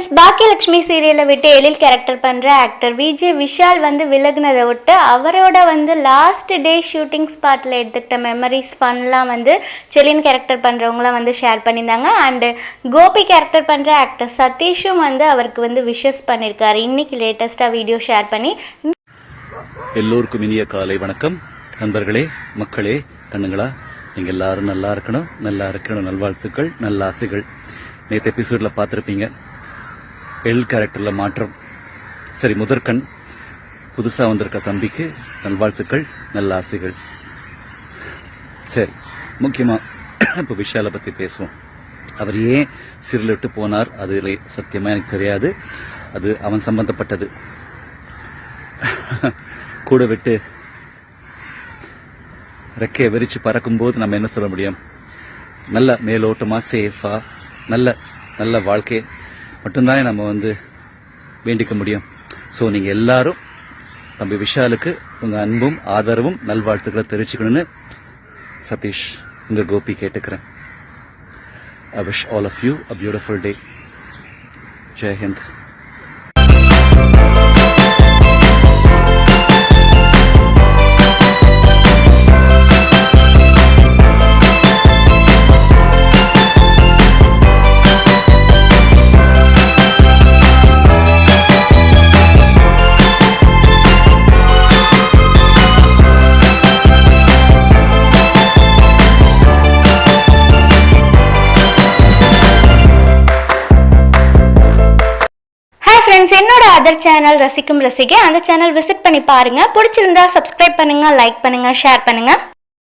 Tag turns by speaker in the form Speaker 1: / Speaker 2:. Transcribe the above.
Speaker 1: Friends Baakiyalakshmi சீரியலை விட்டு Ezhil character பண்ணுற ஆக்டர் விஜய் விஷால் வந்து விலகுனதை விட்டு அவரோட வந்து லாஸ்ட் டே ஷூட்டிங் ஸ்பாட்டில் எடுத்துக்கிட்ட மெமரிஸ் ஃபன்லாம் வந்து செலின் கேரக்டர் பண்ணுறவங்களாம் வந்து ஷேர் பண்ணியிருந்தாங்க. அண்டு கோபி கேரக்டர் பண்ணுற ஆக்டர் சதீஷும் வந்து அவருக்கு வந்து விஷஸ் பண்ணியிருக்காரு. இன்னைக்கு லேட்டஸ்ட்டாக வீடியோ ஷேர் பண்ணி
Speaker 2: எல்லோருக்கும் இனிய காலை வணக்கம். நண்பர்களே மக்களே கண்ணுங்களா நீங்கள் எல்லாரும் நல்லா இருக்கணும். நல்லா இருக்கணும் நல்வாழ்த்துக்கள் நல்ல ஆசைகள் நேற்று எபிசோட்ல பார்த்துருப்பீங்க. எல் கேரக்டரில் மாற்றம். சரி முதற்கண். புதுசாக வந்திருக்க தம்பிக்கு நல்வாழ்த்துக்கள் நல்ல ஆசைகள். சரி முக்கியமாக இப்போ விஷாலை பற்றி பேசுவோம். அவர் ஏன் சிறில் விட்டு போனார் அது சத்தியமாக எனக்கு தெரியாது. அது அவன் சம்பந்தப்பட்டது. கூட விட்டு ரெக்கையை விரிச்சு பறக்கும்போது நம்ம என்ன சொல்ல முடியும்? நல்ல மேலோட்டமாக சேஃபாக நல்ல நல்ல வாழ்க்கையை மட்டும்தான் நம்ம வந்து வேண்டிக்க முடியும். ஸோ நீங்கள் எல்லாரும் தம்பி விஷாலுக்கு உங்கள் அன்பும் ஆதரவும் நல்வாழ்த்துக்களை தெரிவிச்சுக்கணும்னு சதீஷ் இந்த கோபி கேட்டுக்கிறேன். I wish all of you a beautiful day Jai Hind
Speaker 1: friends என்னோட அதர் சேனல் ரசிக்கும் ரசிகை அந்த சேனல் விசிட் பண்ணி பாருங்க. பிடிச்சிருந்தா சப்ஸ்கிரைப் பண்ணுங்க லைக் பண்ணுங்க ஷேர் பண்ணுங்க.